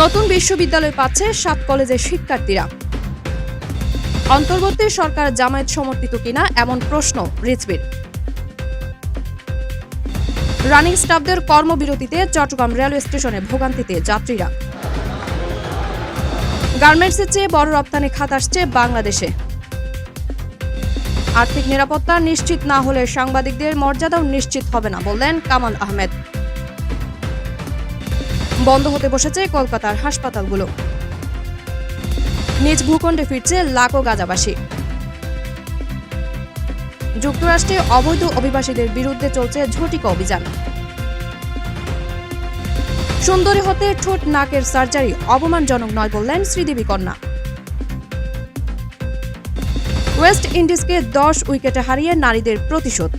নতুন বিশ্ববিদ্যালয় পাচ্ছে সাত কলেজের শিক্ষার্থীরা। অন্তর্বর্তী সরকার জামায়াত সমর্থিত কিনা এমন প্রশ্ন রিজভির। রানিং স্টাফদের কর্মবিরতিতে চট্টগ্রাম রেলওয়ে স্টেশনে ভোগান্তিতে যাত্রীরা। গার্মেন্টসের চেয়ে বড় রপ্তানি খাত আসছে বাংলাদেশে। আর্থিক নিরাপত্তা নিশ্চিত না হলে সাংবাদিকদের মর্যাদাও নিশ্চিত হবে না বললেন কামাল আহমেদ। বন্ধ হতে বসেছে কলকাতার হাসপাতালগুলো। নিজ ভূখণ্ডে ফিরছে লাখো গাজাবাসী। যুক্তরাষ্ট্রে অবৈধ অভিবাসীদের বিরুদ্ধে চলছে ঝটিকা অভিযান। সুন্দরী হতে ঠোঁট নাকের সার্জারি অপমানজনক নয় বললেন শ্রীদেবী কন্যা। ওয়েস্ট ইন্ডিজকে দশ উইকেটে হারিয়ে নারীদের প্রতিশোধ।